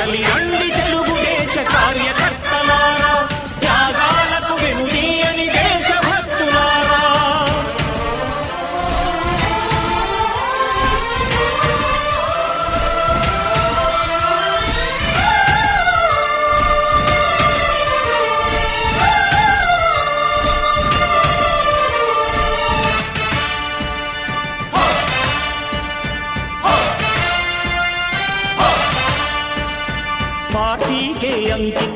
కదలి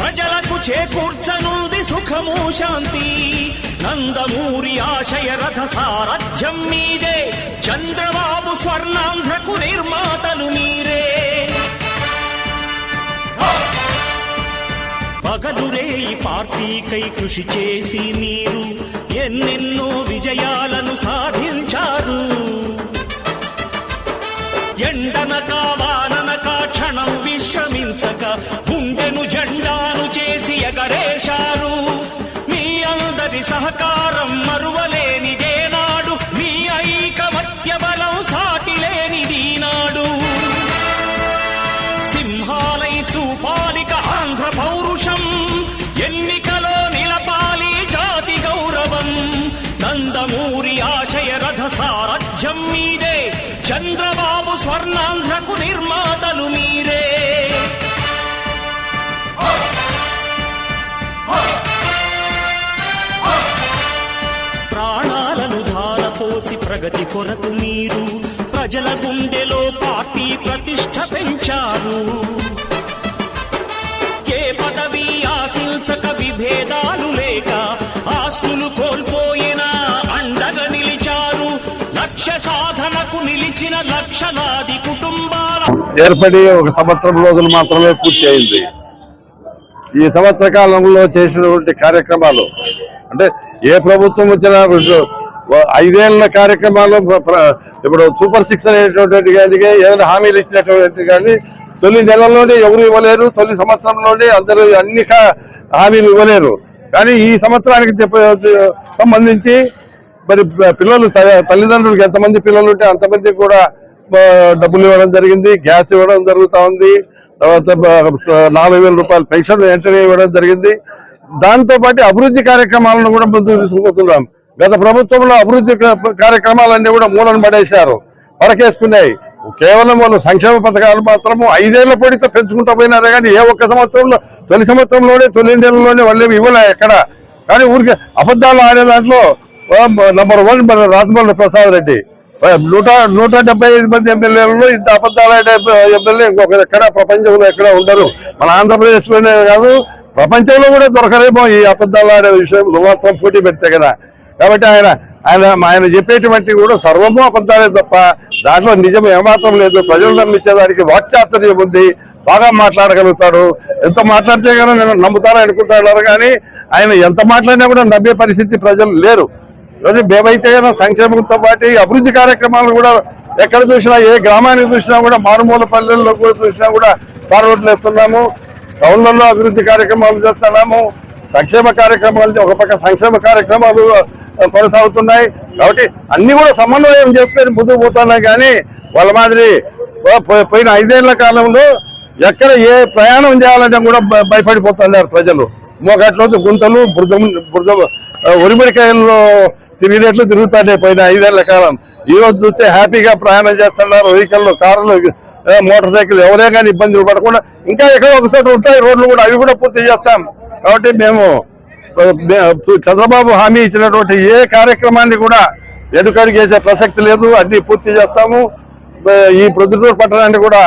ప్రజలకు చేకూర్చనుంది సుఖము శాంతి. నందమూరి ఆశయ రథ సారథ్యం మీదే. చంద్రబాబు స్వర్ణాంధ్రకు నిర్మాతలు మీరే. పగలురే ఈ పార్టీకై కృషి చేసి మీరు ఎన్నెన్నో విజయాలను సాధించారు. ఎండనక వాననక క్షణం విశ్రమించక చేసి ప్రగతి కొరకు మీరు ప్రజల గుండెలో పార్టీ ప్రతిష్ట పెంచారు. ఏ పదవి ఆశించక విభేదాలు లేక ఆస్తులు కోల్పోయినా అండగా నిలిచారు. లక్ష్య సాధనకు నిలిచిన లక్షలాది కుటుంబాల ఏర్పడి ఒక సంవత్సరం రోజులు మాత్రమే పూర్తి అయింది. ఈ సంవత్సర కాలంలో చేసినటువంటి కార్యక్రమాలు అంటే ఏ ప్రభుత్వం వచ్చినా ఐదేళ్ళ కార్యక్రమాలు ఇప్పుడు సూపర్ సిక్స్ అనేటటువంటి కానీ ఏదైనా హామీలు ఇచ్చినటువంటి కానీ తొలి నెలల్లోనే ఎవరు ఇవ్వలేరు తొలి సంవత్సరంలోనే అందరూ అన్ని హామీలు ఇవ్వలేరు. కానీ ఈ సంవత్సరానికి సంబంధించి మరి పిల్లలు తల్లిదండ్రులకు ఎంతమంది పిల్లలు ఉంటే అంతమందికి కూడా డబ్బులు ఇవ్వడం జరిగింది గ్యాస్ ఇవ్వడం జరుగుతూ ఉంది. తర్వాత నాలుగు నలభై వేల రూపాయల పెన్షన్ వెంటనే ఇవ్వడం జరిగింది. దాంతోపాటు అభివృద్ధి కార్యక్రమాలను కూడా ముందుకు తీసుకుపోతున్నాం. గత ప్రభుత్వంలో అభివృద్ధి కార్యక్రమాలన్నీ కూడా మూలన పడేశారు. పరకేసుకున్నాయి. కేవలం వాళ్ళు సంక్షేమ పథకాలు మాత్రము ఐదేళ్ళ పొడితో పెంచుకుంటూ పోయినారే కానీ ఏ ఒక్క సంవత్సరంలో తొలి సంవత్సరంలోనే తొలి నెలలోనే వాళ్ళు ఇవ్వలే ఎక్కడ. కానీ ఊరికి అబద్ధాలు ఆడే దాంట్లో నంబర్ వన్ మన రాజమౌళి ప్రసాద్ రెడ్డి. నూట నూట డెబ్బై ఐదు మంది ఎమ్మెల్యేలలో ఇంత అబద్ధాలు ఆడే ఎమ్మెల్యే ఇంకొకరు ఎక్కడ ప్రపంచంలో ఎక్కడ ఉండరు. మన ఆంధ్రప్రదేశ్లోనే కాదు ప్రపంచంలో కూడా దొరకలేమో ఈ అబద్ధాలు ఆడే విషయంలో మాత్రం పోటీ పెడితే కదా. కాబట్టి ఆయన ఆయన ఆయన చెప్పేటువంటి కూడా సర్వము అబద్ధాలే తప్ప దాంట్లో నిజం ఏమాత్రం లేదు. ప్రజలు నమ్మించేదానికి వాక్చాతుర్యం ఉంది. బాగా మాట్లాడగలుగుతాడు. ఎంత మాట్లాడితే కానీ నేను నమ్ముతానని అనుకుంటున్నారు కానీ ఆయన ఎంత మాట్లాడినా కూడా నమ్మే పరిస్థితి ప్రజలు లేరు. ఈరోజు మేమైతే సంక్షేమంతో పాటు అభివృద్ధి కార్యక్రమాలు కూడా ఎక్కడ చూసినా ఏ గ్రామానికి చూసినా కూడా మారుమూల పల్లెల్లో కూడా చూసినా కూడా ఫార్వర్డ్లు వేస్తున్నాము. టౌన్లలో అభివృద్ధి కార్యక్రమాలు చేస్తున్నాము. సంక్షేమ కార్యక్రమాలు ఒక పక్క సంక్షేమ కార్యక్రమాలు కొనసాగుతున్నాయి. కాబట్టి అన్ని కూడా సమన్వయం చేసుకొని ముందుకు పోతున్నాయి కానీ వాళ్ళ మాదిరి పోయిన ఐదేళ్ళ కాలంలో ఎక్కడ ఏ ప్రయాణం చేయాలంటే కూడా భయపడిపోతున్నారు ప్రజలు. మోకట్లో గుంతలు బురద బురద ఆ, ఉరిమిడికాయల్లో తిరిగినట్లు తిరుగుతాడే పోయిన ఐదేళ్ళ కాలం. ఈ రోజు చూస్తే హ్యాపీగా ప్రయాణం చేస్తున్నారు. వెహికల్లో కార్లు మోటార్ సైకిల్ ఎవరే కానీ ఇబ్బందులు పడకుండా ఇంకా ఎక్కడో ఒక చోట ఉంటాయి. రోడ్లు కూడా అవి కూడా పూర్తి చేస్తాం. కాబట్టి మేము చంద్రబాబు హామీ ఇచ్చినటువంటి ఏ కార్యక్రమాన్ని కూడా ఎదుకడికి చేసే ప్రసక్తి లేదు అన్ని పూర్తి చేస్తాము. ఈ ప్రొద్దుటూరు పట్టణాన్ని కూడా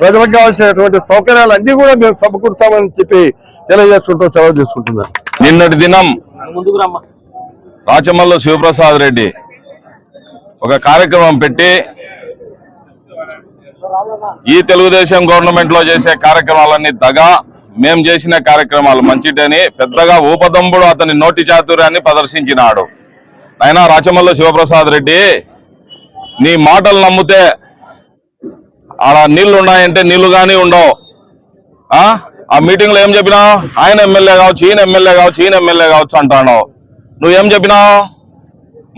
ప్రజలకు కావాల్సినటువంటి సౌకర్యాలు అన్ని కూడా మేము సమకూరుస్తామని చెప్పి తెలియజేసుకుంటూ సెలవు తీసుకుంటున్నాను. నిన్నటి దినం రాచమల్లు శివప్రసాద్ రెడ్డి ఒక కార్యక్రమం పెట్టి ఈ తెలుగుదేశం గవర్నమెంట్లో చేసే కార్యక్రమాలన్నీ దగా మేం చేసిన కార్యక్రమాలు మంచిటని పెద్దగా ఊపదంబుడు అతని నోటి చాతుర్యాన్ని ప్రదర్శించినాడు. ఆయన రాచమల్ల శివప్రసాద్ రెడ్డి నీ మాటలు నమ్మితే ఆడ నీళ్ళు ఉన్నాయంటే నీళ్ళు కానీ ఉండవు. ఆ? మీటింగ్లో ఏం చెప్పినావు? ఆయన ఎమ్మెల్యే కావచ్చు ఈయన ఎమ్మెల్యే కావచ్చు ఈయన ఎమ్మెల్యే కావచ్చు అంటాను. నువ్వేం చెప్పినావు?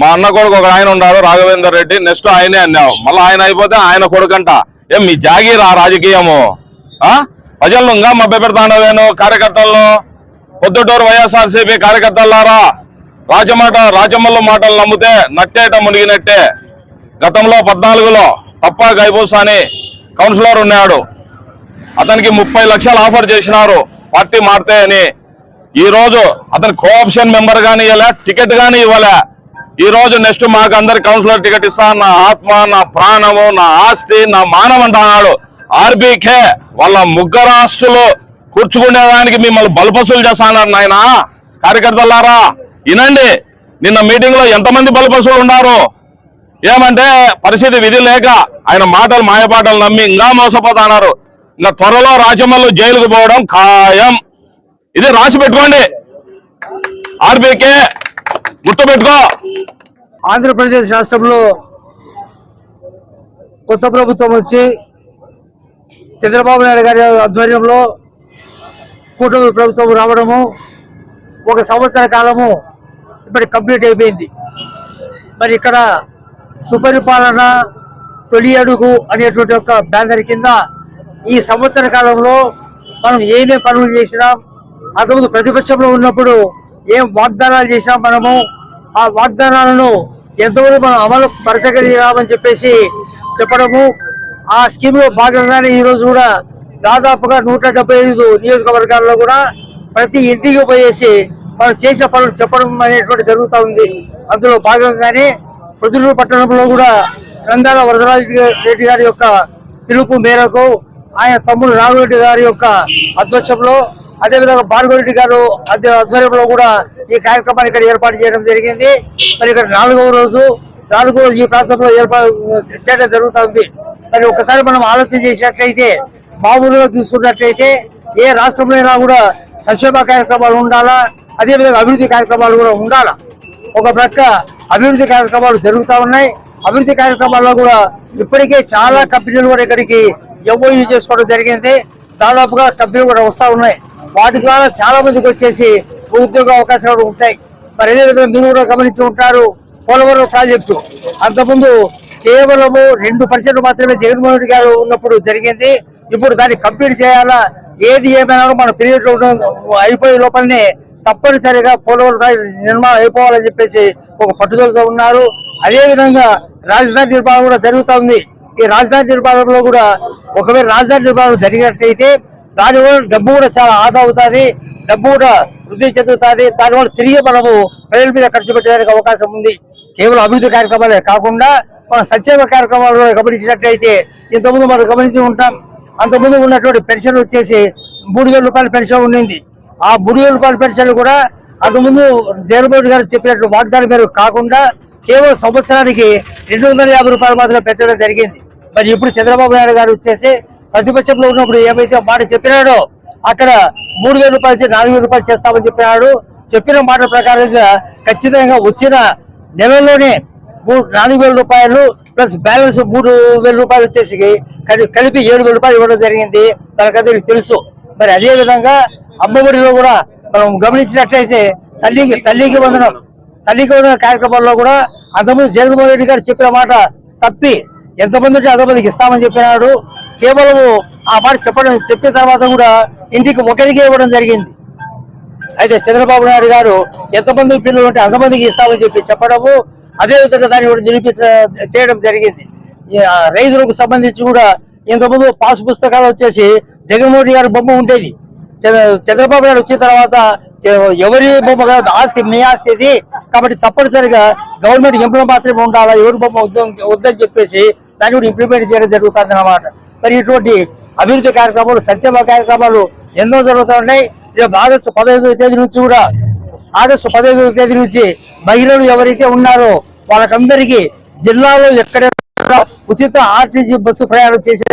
మా అన్న కొడుకు ఒక ఆయన ఉన్నాడు రాఘవేందర్ రెడ్డి నెక్స్ట్ ఆయనే అన్నావు. మళ్ళీ ఆయన అయిపోతే ఆయన కొడుకంట. ఏం మీ జాగీరా రాజకీయము? ప్రజలను ఇంకా మభ్య పెడతాండవేను కార్యకర్తలను పొద్దుటూరు వైఎస్ఆర్సీపీ కార్యకర్తలారా రాజమాట రాజమ్మల మాటలు నమ్మితే నట్టేట మునిగినట్టే. గతంలో పద్నాలుగులో తప్ప గైబూస్ అని కౌన్సిలర్ ఉన్నాడు. అతనికి ముప్పై లక్షలు ఆఫర్ చేసినారు పార్టీ మారితే అని. ఈ రోజు కోఆప్షన్ మెంబర్ కానీ ఇవ్వలే టికెట్ కానీ ఇవ్వలే. ఈరోజు నెక్స్ట్ మాకు అందరి కౌన్సిలర్ టికెట్ ఇస్తా నా ఆత్మ నా ప్రాణము నా ఆస్తి నా మానవ అంటున్నాడు. ఆర్బీకే వాళ్ళ ముగ్గురు ఆస్తులు కూర్చుకునేదానికి మిమ్మల్ని బలపసులు చేస్తానన్నారు నాయన. కార్యకర్తలారా వినండి నిన్న మీటింగ్లో ఎంతమంది బలపసులు ఉన్నారు? ఏమంటే పరిస్థితి విధి లేక ఆయన మాటలు మాయపాటలు నమ్మి ఇంకా మోసపోతున్నారు. ఇంకా త్వరలో రాజమల్లు జైలుకు పోవడం ఖాయం. ఇది రాసి పెట్టుకోండి. ఆర్బీకే గుర్తు పెట్టుకో. ఆంధ్రప్రదేశ్ రాష్ట్రంలో కొత్త ప్రభుత్వం వచ్చి చంద్రబాబు నాయుడు గారి ఆధ్వర్యంలో కూటమి ప్రభుత్వం రావడము ఒక సంవత్సర కాలము ఇప్పటి కంప్లీట్ అయిపోయింది. మరి ఇక్కడ సుపరిపాలన తొలి అడుగు అనేటువంటి ఒక బ్యానర్ కింద ఈ సంవత్సర కాలంలో మనం ఏమేమి పనులు చేసినాం అంతకుముందు ప్రతిపక్షంలో ఉన్నప్పుడు ఏం వాగ్దానాలు చేసినాం మనము ఆ వాగ్దానాలను ఎంతవరకు మనం అమలు పరచగలిగామని చెప్పేసి చెప్పడము ఆ స్కీమ్లో భాగంగానే ఈ రోజు కూడా దాదాపుగా నూట డెబ్బై ఐదు నియోజకవర్గాల్లో కూడా ప్రతి ఇంటికి పోయేసి మనం చేసే పనులు చెప్పడం అనేటువంటి జరుగుతూ ఉంది. అందులో భాగంగానే ప్రొద్దుటూరు పట్టణంలో కూడా రంగాల వరదరాజు రెడ్డి గారి యొక్క పిలుపు మేరకు ఆయన తమ్ముడు రాఘవరెడ్డి గారి యొక్క అధ్వర్యంలో అదేవిధంగా భార్గవరెడ్డి గారు అదే ఆధ్వర్యంలో కూడా ఈ కార్యక్రమాన్ని ఇక్కడ ఏర్పాటు చేయడం జరిగింది. మరి ఇక్కడ నాలుగవ రోజు నాలుగో రోజు ఈ ప్రాంతంలో ఏర్పాటు చేయడం జరుగుతుంది మరి ఒకసారి మనం ఆలోచన చేసినట్లయితే మామూలుగా చూసుకున్నట్లయితే ఏ రాష్ట్రంలో అయినా కూడా సంక్షేమ కార్యక్రమాలు ఉండాలా? అదేవిధంగా అభివృద్ధి కార్యక్రమాలు కూడా ఉండాలా? ఒక ప్రక్క అభివృద్ధి కార్యక్రమాలు జరుగుతూ ఉన్నాయి. అభివృద్ధి కార్యక్రమాల్లో కూడా ఇప్పటికే చాలా కంపెనీలు కూడా ఇక్కడికి ఎంఓయూ చేసుకోవడం జరిగింది. దాదాపుగా కంపెనీలు కూడా వస్తూ ఉన్నాయి. వాటి ద్వారా చాలా మందికి వచ్చేసి ఉద్యోగ అవకాశాలు ఉంటాయి. మరి అదేవిధంగా మీరు కూడా గమనించి ఉంటారు. పోలవరం ప్రాజెక్టు. అంతకుముందు కేవలము రెండు పర్సెంట్ మాత్రమే జగన్మోహన్ రెడ్డి గారు ఉన్నప్పుడు జరిగింది. ఇప్పుడు దాన్ని కంప్లీట్ చేయాలా? ఏది ఏమైనా మన పీరియడ్ అయిపోయే లోపలనే తప్పనిసరిగా పోలవరం నిర్మాణం అయిపోవాలని చెప్పేసి ఒక పట్టుదలతో ఉన్నారు. అదేవిధంగా రాజధాని నిర్మాణం కూడా జరుగుతూ ఉంది ఈ రాజధాని నిర్మాణంలో కూడా ఒకవేళ రాజధాని నిర్మాణం జరిగినట్లయితే దానివల్ల డబ్బు కూడా చాలా ఆదా అవుతుంది. డబ్బు కూడా వృద్ధి చెందుతుంది. దానివల్ల తిరిగి మనము ప్రజల మీద ఖర్చు పెట్టడానికి అవకాశం ఉంది. కేవలం అభివృద్ధి కార్యక్రమాలే కాకుండా మన సంక్షేమ కార్యక్రమాలు గమనించినట్లయితే ఇంతకుముందు మనం గమనించి ఉంటాం. అంతకుముందు ఉన్నటువంటి పెన్షన్ వచ్చేసి మూడు వేల రూపాయల పెన్షన్ ఉండింది. ఆ మూడు వేల రూపాయల పెన్షన్ కూడా అంతకుముందు జగన్మోహన్ గారు చెప్పినట్టు వాగ్దానం మేరకు కాకుండా కేవలం సంవత్సరానికి రెండు వందల యాభై రూపాయలు మాత్రమే పెంచడం జరిగింది. మరి ఇప్పుడు చంద్రబాబు నాయుడు గారు వచ్చేసి ప్రతిపక్షంలో ఉన్నప్పుడు ఏమైతే మాట చెప్పినాడో అక్కడ మూడు వేల రూపాయలు నుంచి నాలుగు వేల రూపాయలు చేస్తామని చెప్పినాడు. చెప్పిన మాట ప్రకారంగా ఖచ్చితంగా వచ్చిన నెలలోనే మూడు నాలుగు వేల రూపాయలు ప్లస్ బ్యాలెన్స్ మూడు వేల రూపాయలు వచ్చేసి కలిపి ఏడు వేల రూపాయలు ఇవ్వడం జరిగింది. మనకందరికి తెలుసు. మరి అదే విధంగా అమ్మఒడిలో కూడా మనం గమనించినట్లయితే తల్లికి తల్లికి వందనం తల్లికి వందన కార్యక్రమాల్లో కూడా అంతకుముందు జగన్మోహన్ రెడ్డి గారు చెప్పిన మాట తప్పి. ఎంతమంది ఉంటే అంతమందికి ఇస్తామని చెప్పినాడు. కేవలం ఆ మాట చెప్పడం చెప్పిన తర్వాత కూడా ఇంటికి ఒకరికి ఇవ్వడం జరిగింది. అయితే చంద్రబాబు నాయుడు గారు ఎంతమంది పిల్లలు ఉంటే అంతమందికి ఇస్తామని చెప్పి చెప్పడము అదే విధంగా దాన్ని కూడా నిరూపించ చేయడం జరిగింది. రైతులకు సంబంధించి కూడా ఇంతకుముందు పాస్ పుస్తకాలు వచ్చేసి జగన్మోహన్ గారి బొమ్మ ఉండేది. చంద్ర- చంద్రబాబు నాయుడు వచ్చిన తర్వాత ఎవరి బొమ్మ కాదు ఆస్తి మీ ఆస్తి ఇది. కాబట్టి తప్పనిసరిగా గవర్నమెంట్ ఎంప్లాయ్ మాత్రమే ఉండాలా ఎవరి బొమ్మ వద్దని చెప్పేసి దాన్ని కూడా ఇంప్లిమెంట్ చేయడం జరుగుతుంది అన్నమాట మరి ఇటువంటి అభివృద్ధి కార్యక్రమాలు సంక్షేమ కార్యక్రమాలు ఎన్నో జరుగుతూ ఉన్నాయి రేపు ఆగస్టు పదహైదవ తేదీ నుంచి కూడా ఆగస్టు పదహైదవ తేదీ నుంచి మహిళలు ఎవరైతే ఉన్నారో వాళ్ళకందరికీ జిల్లాలో ఎక్కడెక్కడ ఉచిత ఆర్టీజీ బస్సు ప్రయాణం చేసే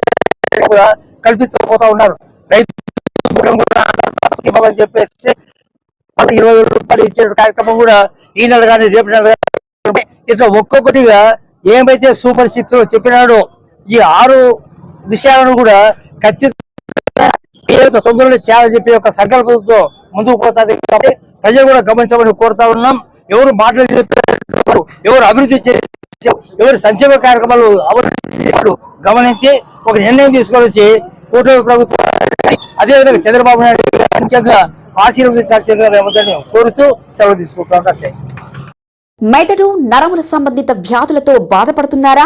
కూడా కల్పించకపోతా ఉన్నారు. రైతు చెప్పేసి ఇరవై వేల రూపాయలు ఇచ్చే కార్యక్రమం కూడా ఈ నెల కానీ రేపు నెల ఇట్లా ఒక్కొక్కటిగా ఏమైతే సూపర్ సిక్స్లో చెప్పినాడో ఈ ఆరు విషయాలను కూడా ఖచ్చితంగా తొందరలో చేయాలని చెప్పి ఒక సంకల్పంతో ముందుకు పోతుంది కాబట్టి ప్రజలు కూడా గమనించమని కోరుతా ఉన్నాం. ఎవరు మాటలు చెప్పారు ఎవరు అభివృద్ధి చేసే ఎవరు సంక్షేమ కార్యక్రమాలు అభివృద్ధి చేశారు గమనించి ఒక నిర్ణయం తీసుకొని వచ్చి కూటమి ప్రభుత్వం అదేవిధంగా చంద్రబాబు నాయుడు గారు ముఖ్యంగా కోరుతూ సెలవు తీసుకుంటాం మెదడు నరముల సంబంధిత వ్యాధులతో బాధపడుతున్నారా?